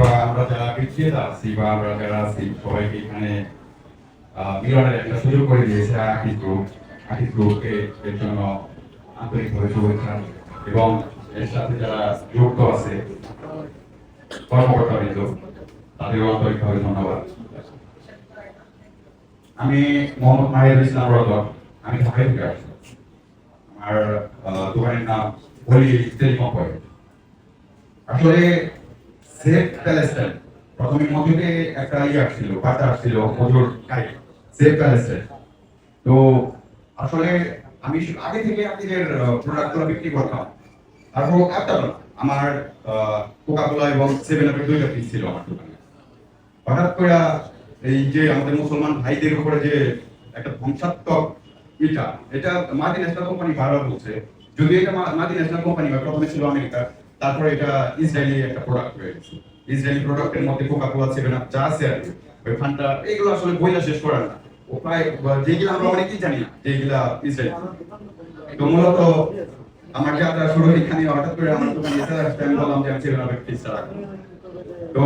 বা আমরা যারা বিক্রেতা আছি বা আমরা যারা আছি, সবাইকে এখানে একটা সুযোগ করে দিয়েছে গ্রুপ। গ্রুপকে এর জন্য আন্তরিকভাবে শুভেচ্ছা। এবং এর সাথে যারা যুক্ত আছে, কর্মকর্তাবৃন্দ, তাদেরও আন্তরিকভাবে ধন্যবাদ। আমি মোহাম্মদ মাহির ইসলাম আমি ঢাকায় থেকে আসছি। আমার দোকানের নাম হোলি পয়েন্ট। আসলে প্যালেস্টাইন। প্রথমে একটা ইয়ে আসছিল বার্তা আসছিল, মজুর সেফ প্যালেস্টাইন। তো আসলে আমি আগে থেকে আপনাদের প্রোডাক্টগুলো বিক্রি করতাম তারপর একটা আমার কোকা এবং সেভেন আপের দুইটা পিস ছিল আমার দোকানে। হঠাৎ করে এই যে আমাদের মুসলমান ভাইদের উপরে যে একটা ধ্বংসাত্মক এটা এটা মাল্টি ন্যাশনাল কোম্পানি বারবার বলছে, যদি এটা মাল্টি ন্যাশনাল কোম্পানি বা প্রথমে ছিল আমেরিকা তারপরে এটা ইসরায়েলি একটা প্রোডাক্ট গেছে ইসরায়েলি প্রোডাক্টের মধ্যে কোকা কোলা সেভেন আপ যা আছে আর ওই ফান্টা এগুলো আসলে বইলা শেষ করার না। যেগুলো আমরা অনেকেই জানি যেগুলা ইসরায়েল। তো মূলত আমাকে শুরু এখানে হঠাৎ করে আমার দোকানে এসে আসতে, আমি বললাম যে আমি সেভেন পিসটা রাখব। তো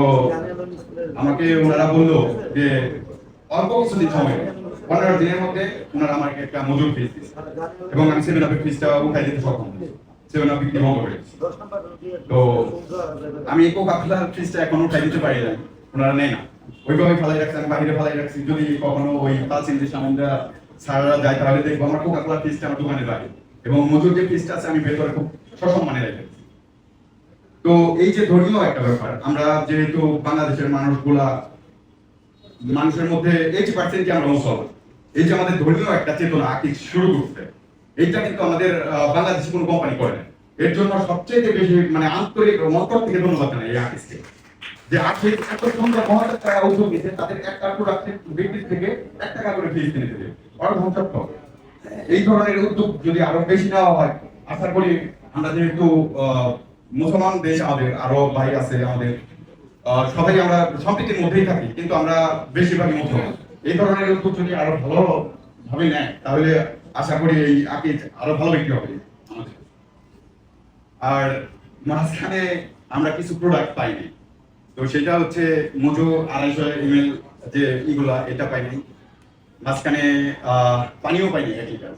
আমাকে ওনারা বলল যে অল্প কিছুদিন সময় পনেরো দিনের মধ্যে ওনারা আমাকে একটা মজুর ফিস এবং আমি সেভেন আপের ফিসটা উঠাই দিতে সক্ষম বিক্রি তো আমি কোকা কোলার ফিসটা এখন উঠাই দিতে পারি না ওনারা নেয় না। ওইভাবে ফেলাই রাখছি আমি ফেলাই রাখছি। যদি কখনো ওই পাঁচ ইঞ্চি সামনটা সারা যায় তাহলে দেখব আমার কোকা আমার দোকানে বাইরে এবং মজুর যে ফিসটা আছে আমি ভেতরে খুব সসম্মানে রেখেছি তো এই যে ধর্মীয় একটা ব্যাপার আমরা যেহেতু বাংলাদেশের মানুষগুলা মানুষের মধ্যে এইটি পার্সেন্ট আমরা মুসলমান। এই যে আমাদের ধর্মীয় একটা চেতনা আকিক শুরু করতে এইটা কিন্তু আমাদের বাংলাদেশে কোনো কোম্পানি করে না। এর জন্য সবচেয়ে বেশি মানে আন্তরিক মন্তর থেকে ধন্যবাদ জানাই এই আকিসকে যে আকিস এত সুন্দর মহৎ একটা উদ্যোগ নিয়েছে, তাদের একটা প্রোডাক্টের বিক্রি থেকে এক টাকা করে ফিস কিনে দেবে। ধ্বংসাত্মক এই ধরনের উদ্যোগ যদি আরও বেশি নেওয়া হয়, আশা করি আমরা যেহেতু মুসলমান দেশ, আমাদের আরও ভাই আছে, আমাদের সবাই আমরা সম্প্রীতির মধ্যেই থাকি, কিন্তু আমরা বেশিরভাগই মুসলমান। এই ধরনের উদ্যোগ যদি আরও ভালো ভাবে নেয় তাহলে আশা করি এই আকিজ আরও ভালো বিক্রি হবে। আমাদের। আর মাঝখানে আমরা কিছু প্রোডাক্ট পাইনি। তো সেটা হচ্ছে মজু আড়াইশো এমএল যে ইগুলা এটা পাইনি। মাঝখানে পানিও পাইনি এক লিটার।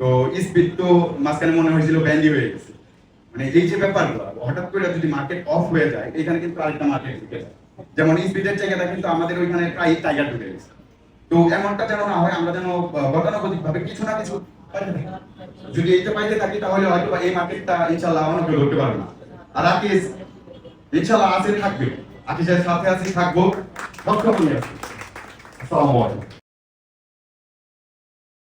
তো স্পিড তো মাঝখানে মনে হয়েছিল ব্যান্ডি হয়ে গেছে। মানে এই যে ব্যাপারগুলো, হঠাৎ করে যদি মার্কেট অফ হয়ে যায়, এখানে কিন্তু আরেকটা মার্কেট ঢুকে যায়। যেমন স্পিডের জায়গাটা কিন্তু আমাদের ওইখানে প্রায় টাইগার ঢুকে গেছে। তো এমনটা যেন না হয়, আমরা যেন গতানুগতিক ভাবে কিছু না কিছু যদি এইটা পাইতে থাকি, তাহলে হয়তো এই মার্কেটটা ইনশাল্লাহ অন্য কেউ ধরতে পারবে না। আর আকিস ইনশাল্লাহ আছে থাকবে। আকিসের সাথে আছি থাকব। সবসময় আছে আসসালামু আলাইকুম।